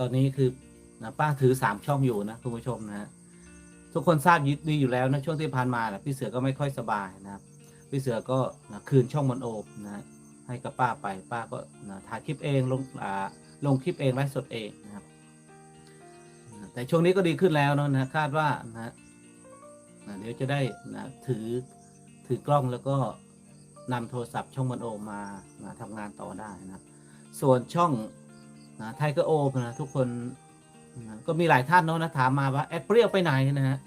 ตอนนี้คือนะป้าถือสามช่องอยู่นะคุณผู้ชมนะฮะทุกคนทราบยึดดีอยู่แล้วนะช่วงที่ผ่านมานะพี่เสือก็ไม่ค่อยสบายนะครับ พี่เสือก็นะคืนช่องมันโอบนะฮะให้กับป้าไปป้าก็นะถ่ายคลิปเองลงอ่าลงคลิปเองไลฟ์สดเองนะครับ แต่ช่วงนี้ก็ดีขึ้นแล้วเนะนะคาดว่านะฮะนะเดี๋ยวจะได้นะถือถือกล้องแล้วก็นำโทรศัพท์ช่องมันโอมมานะทำงานต่อได้นะส่วนช่อง นะไทเกอร์โอมนะทุกคนนะก็มีหลายท่านเนอะนะถามมาว่าแอปเปรี้ยวไปไหนนะฮะ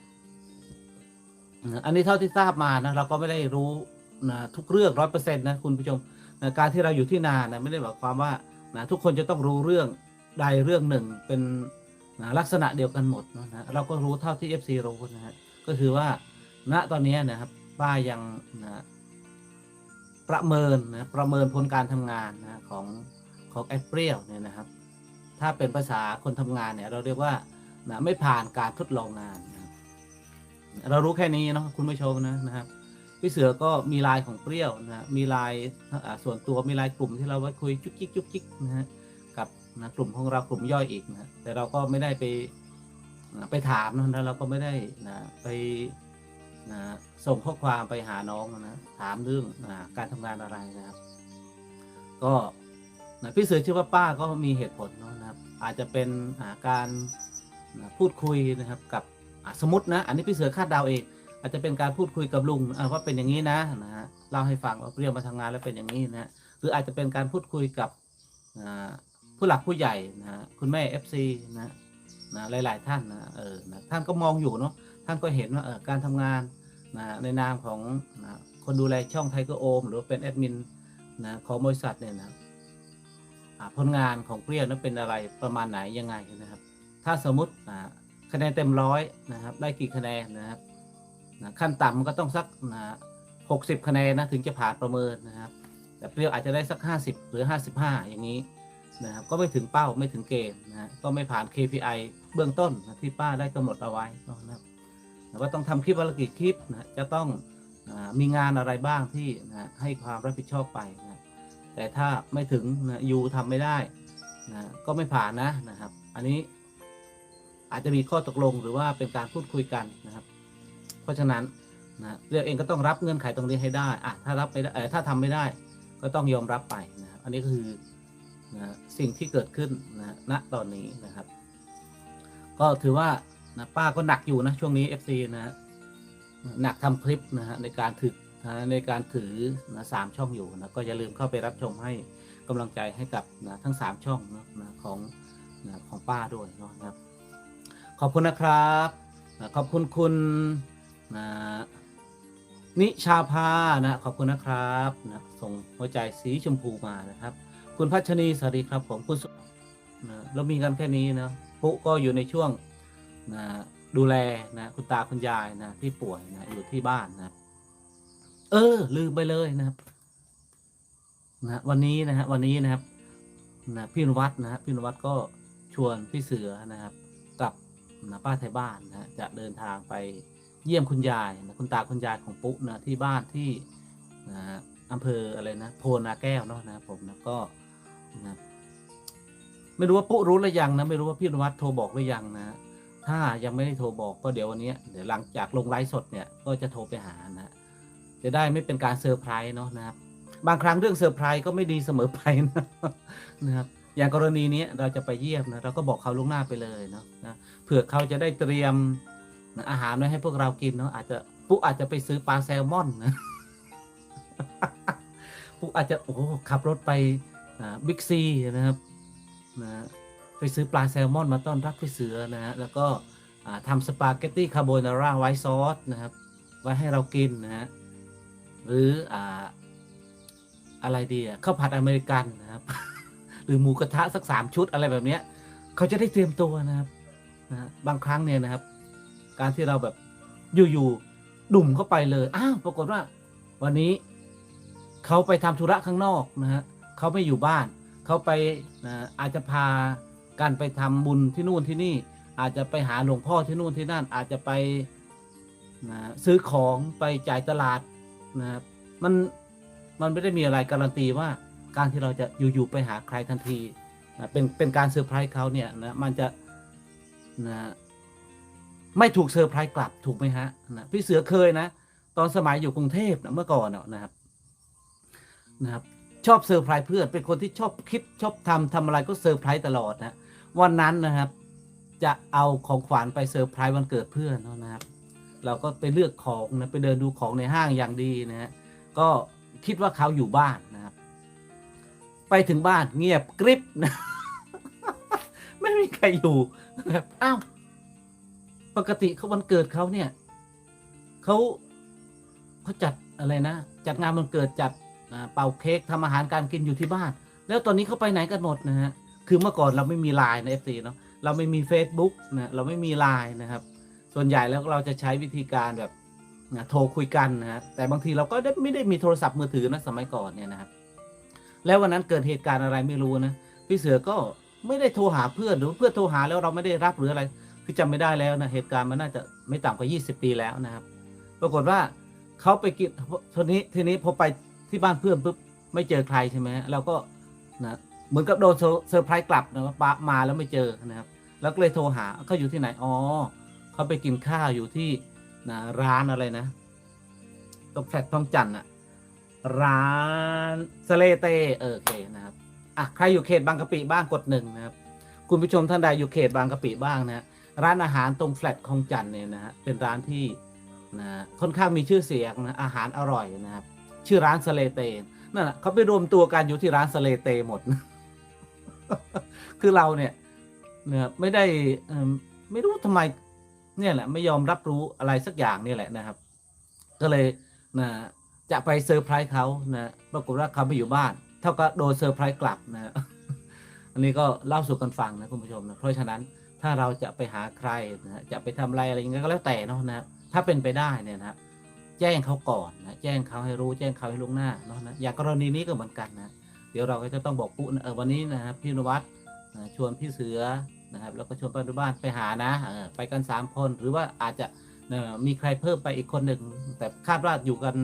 อันนี้เท่าที่ทราบมานะเราก็ไม่ได้รู้นะทุกเรื่องร้อยเปอร์เซ็นต์นะคุณผู้ชมนะการที่เราอยู่ที่นานะไม่ได้หมายความว่านะทุกคนจะต้องรู้เรื่องใดเรื่องหนึ่งเป็นนะลักษณะเดียวกันหมดนะนะเราก็รู้เท่าที่ FC รู้นะฮะก็คือว่าณตอนนี้นะครับป้ายังนะประเมินนะประเมินผลการทำงานนะของของแอปเปิลเนี่ยนะครับ ถ้าเป็นภาษาคนทำงานเนี่ย เราเรียกว่านะไม่ผ่านการทดลองงานนะเรารู้แค่นี้เนาะคุณผู้ชมนะนะครับพี่เสือก็มีลายของเปรี้ยวนะมีลายส่วนตัวมีลายกลุ่มที่เราไว้คุยจุกจิกจุกจิกนะฮะกับนะกลุ่มของเรากลุ่มย่อยอีกนะแต่เราก็ไม่ได้ไปนะไปถามนะเราก็ไม่ได้นะไปนะส่งข้อความไปหาน้องนะถามเรื่องนะการทำงานอะไรนะครับ ก็ นะพี่เสือเชื่อว่าป้าก็มีเหตุผลเนะนะครับ อาจจะเป็นาการนะพูดคุยนะครับกับสมมตินะ อันนี้พี่เสือคาดเดาเองอาจจะเป็นการพูดคุยกับลุงว่าเป็นอย่างนี้นะนะฮะเล่าให้ฟังว่าเรียกมาทำงานแล้วเป็นอย่างนี้นะฮะหรืออาจจะเป็นการพูดคุยกับผู้หลักผู้ใหญ่นะฮะคุณแม่เอฟซีนะนะหลาย ๆ ท่านนะเออนะท่านก็มองอยู่เนาะท่านก็เห็นว่าเออการทำงานนะในนามของนะคนดูแลช่องไทเกอร์โอมหรือเป็นแอดมินนะของบริษัทเนี่ยนะ ผลงานของเปรี้ยวนั้นเป็นอะไรประมาณไหนยังไงนะครับ ถ้าสมมติคะแนนเต็มร้อยนะครับ ได้กี่คะแนนนะครับขั้นต่ำมันก็ต้องสักนะหกสิบคะแนนนะถึงจะผ่านประเมินนะครับ แต่เปรี้ยวอาจจะได้สักห้าสิบหรือห้าสิบห้าอย่างนี้นะครับก็ไม่ถึงเป้าไม่ถึงเกณฑ์นะฮะก็ไม่ผ่าน KPI เบื้องต้นนะที่ป้าได้กำหนดเอาไว้นะครับแล้วก็ต้องทำคลิปวันละกี่คลิปนะจะต้องมีงานอะไรบ้างที่นะให้ความรับผิดชอบไปนะ แต่ถ้าไม่ถึงนะยูทำไม่ได้นะก็ไม่ผ่านนะนะครับ อันนี้อาจจะมีข้อตกลงหรือว่าเป็นการพูดคุยกันนะครับ เพราะฉะนั้นนะเรือเองก็ต้องรับเงื่อนไขตรงนี้ให้ได้อะถ้ารับไม่ได้เออถ้าทำไม่ได้ก็ต้องยอมรับไปนะครับอันนี้ก็คือนะสิ่งที่เกิดขึ้นนะณตอนนี้นะครับ ก็ถือว่านะป้าก็หนักอยู่นะช่วงนี้ FC นะฮะหนักทำคลิปนะฮะในการถือ นะในการถือนะสามช่องอยู่นะก็อย่าลืมเข้าไปรับชมให้กำลังใจให้กับนะทั้งสามช่องนะนะของนะของป้าด้วยเนาะครับ ขอบคุณนะครับนะขอบคุณคุณนะนิชาภานะขอบคุณนะครับนะส่งหัวใจสีชมพูมานะครับ คุณพัชนีสวัสดีครับผมคุณนะเรามีกันแค่นี้นะปุ๊ก็อยู่ในช่วงนะดูแลนะคุณตาคุณยายนะที่ป่วยนะอยู่ที่บ้านนะ เออ ลืมไปเลยนะครับนะวันนี้นะฮะวันนี้นะครับนะพี่นวัดนะฮะพี่นวัดก็ชวนพี่เสือนะครับ กับนะป้าไทยบ้านนะฮะจะเดินทางไปเยี่ยมคุณยายนะคุณตาคุณยายของปุ๊นะที่บ้านที่นะอำเภออะไรนะโพนาแก้วเนาะนะผมนะก็นะไม่รู้ว่าปุ๊รู้หรือยังนะไม่รู้ว่าพี่นวัดโทรบอกหรือยังนะถ้ายังไม่ได้โทรบอกก็เดี๋ยววันนี้เดี๋ยวหลังจากลงไลฟ์สดเนี่ยก็จะโทรไปหานะ จะได้ไม่เป็นการเซอร์ไพรส์เนาะนะครับ บางครั้งเรื่องเซอร์ไพรส์ก็ไม่ดีเสมอไปนะนะครับอย่างกรณีนี้เราจะไปเยี่ยมนะเราก็บอกเขาล่วงหน้าไปเลยเนาะนะเผื่อเขาจะได้เตรียมนะอาหารไว้ให้พวกเรากินเนาะอาจจะปุ๊อาจจะไปซื้อปลาแซลมอนนะปุ๊อาจจะโอ้ขับรถไปบิ๊กซีนะครับนะไปซื้อปลาแซลมอนมาต้อนรับพี่เสือนะฮะแล้วก็ทำสปาเกตตี้คาโบนาร่าไวท์ซอสนะครับไว้ให้เรากินนะฮะ หรืออ่าอะไรดีอะข้าวผัดอเมริกันนะครับ หรือหมูกระทะสักสามชุดอะไรแบบเนี้ยเขาจะได้เตรียมตัวนะครับนะบางครั้งเนี่ยนะครับ การที่เราแบบอยู่ๆดุ่มเข้าไปเลยอ้าวปรากฏว่า วันนี้เขาไปทำธุระข้างนอกนะฮะเขาไม่อยู่บ้านเขาไปนะอาจจะพากันไปทำบุญที่นู่นที่นี่ อาจจะไปหาหลวงพ่อที่นู่นที่นั่น อาจจะไปนะซื้อของไปจ่ายตลาด นะครับมันมันไม่ได้มีอะไรการันตีว่าการที่เราจะอยู่ๆไปหาใครทันทีนะเป็นเป็นการเซอร์ไพรส์เขาเนี่ยนะมันจะนะไม่ถูกเซอร์ไพรส์กลับถูกไหมฮะนะพี่เสือเคยนะ ตอนสมัยอยู่กรุงเทพนะเมื่อก่อนเนอะนะครับนะครับชอบเซอร์ไพรส์เพื่อนเป็นคนที่ชอบคิดชอบทำทำอะไรก็เซอร์ไพรส์ตลอดนะวันนั้นนะครับ จะเอาของขวัญไปเซอร์ไพรส์วันเกิดเพื่อนนะครับ เราก็ไปเลือกของนะไปเดินดูของในห้างอย่างดีนะฮะก็คิดว่าเขาอยู่บ้านนะครับ ไปถึงบ้านเงียบกริบนะ ไม่มีใครอยู่นะครับอ้าวปกติเขาวันเกิดเขาเนี่ยเขาเขาจัดอะไรนะจัดงานวันเกิดจัดอ่าเป่าเค้กทำอาหารการกินอยู่ที่บ้าน แล้วตอนนี้เขาไปไหนกันหมดนะฮะคือเมื่อก่อนเราไม่มีไลน์ในเอฟซีเนาะเราไม่มี Facebook นะเราไม่มีไลน์นะครับ ส่วนใหญ่แล้วเราจะใช้วิธีการแบบนะโทรคุยกันนะฮะแต่บางทีเราก็ได้ไม่ได้มีโทรศัพท์มือถือนะสมัยก่อนเนี่ยนะครับ แล้ววันนั้นเกิดเหตุการณ์อะไรไม่รู้นะพี่เสือก็ไม่ได้โทรหาเพื่อนหรือเพื่อนโทรหาแล้วเราไม่ได้รับหรืออะไรคือจำไม่ได้แล้วนะเหตุการณ์มันน่าจะไม่ต่ำกว่า 20 ปีแล้วนะครับ ปรากฏว่าเขาไปกินทีนี้ทีนี้พอไปที่บ้านเพื่อนปุ๊บไม่เจอใครใช่ไหมฮะเราก็นะเหมือนกับโดนเซอร์ไพรส์กลับนะว่าปะมาแล้วไม่เจอนะครับ แล้วก็เลยโทรหาเขาอยู่ที่ไหนอ๋อ เขาไปกินข้าวอยู่ที่นะร้านอะไรนะตรงแฟลตทองจันทร์อะร้านสเลเตเออโอเคนะครับอะใครอยู่เขตบางกะปิบ้างกดหนึ่งนะครับ คุณผู้ชมท่านใดอยู่เขตบางกะปิบ้างนะร้านอาหารตรงแฟลตคลองจันทร์เนี่ยนะฮะเป็นร้านที่นะค่อนข้างมีชื่อเสียงนะอาหารอร่อยนะครับ ชื่อร้านสเลเตนั่นแหละเขาไปรวมตัวกันอยู่ที่ร้านสเลเตหมด คือเราเนี่ยเนี่ยไม่ได้ไม่รู้ทำไม เนี่ยแหละไม่ยอมรับรู้อะไรสักอย่างนี่แหละนะครับ ก็เลยนะจะไปเซอร์ไพรส์เขานะปรากฏว่าเขาไม่อยู่บ้าน เท่ากับโดนเซอร์ไพรส์กลับนะอันนี้ก็เล่าสู่กันฟังนะคุณผู้ชมนะเพราะฉะนั้นถ้าเราจะไปหาใครนะจะไปทำอะไรอะไรอย่างเงี้ยก็แล้วแต่เนาะนะถ้าเป็นไปได้เนี่ยนะครับแจ้งเขาก่อนนะแจ้งเขาให้รู้แจ้งเขาให้ล่วงหน้าเนาะนะอย่างกรณีนี้ก็เหมือนกันนะเดี๋ยวเราก็จะต้องบอกปุ๊นะวันนี้นะครับพี่นวัดนะชวนพี่เสือ นะครับแล้วก็ชวนป้าดูบ้านไปหานะไปกันสามคนหรือว่าอาจจะมีใครเพิ่มไปอีกคนหนึ่งแต่คาดว่าอยู่กัน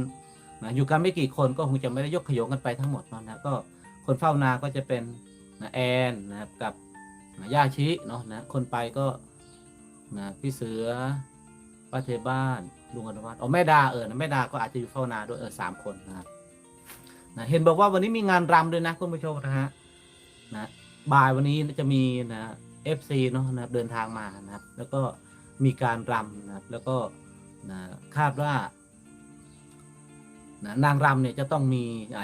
นะอยู่กันไม่กี่คนก็คงจะไม่ได้ยกขยงกันไปทั้งหมดเนาะนะก็คนเฝ้านาก็จะเป็นนะแอนนะครับกับนะย่าชิเนาะนะคนไปก็นะพี่เสือป้าเทบ้านลุงอนุวัฒน์อ๋อแม่ดาเออนะแม่ดาก็อาจจะอยู่เฝ้านาด้วยเออสามคนนะครับนะเห็นบอกว่าวันนี้มีงานรำด้วยนะคุณผู้ชมนะฮะนะบ่ายวันนี้จะมีนะ เอฟซีเนาะนะครับเดินทางมานะครับ แล้วก็มีการรำนะครับ แล้วก็นะคาดว่านะนางรำเนี่ยจะต้องมี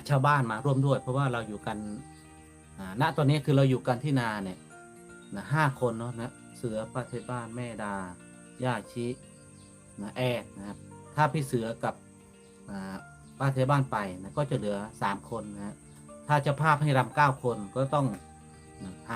ชาวบ้านมาร่วมด้วย เพราะว่าเราอยู่กันณตอนนี้คือเราอยู่กันที่นาเนี่ยนะห้าคนเนาะนะเสือป้าเทบ้านแม่ดาย่าชินะแอดนะครับ ถ้าพี่เสือกับป้าเทบ้านไปนะก็จะเหลือสามคนนะถ้าจะภาพให้รำเก้าคนก็ต้องนะหา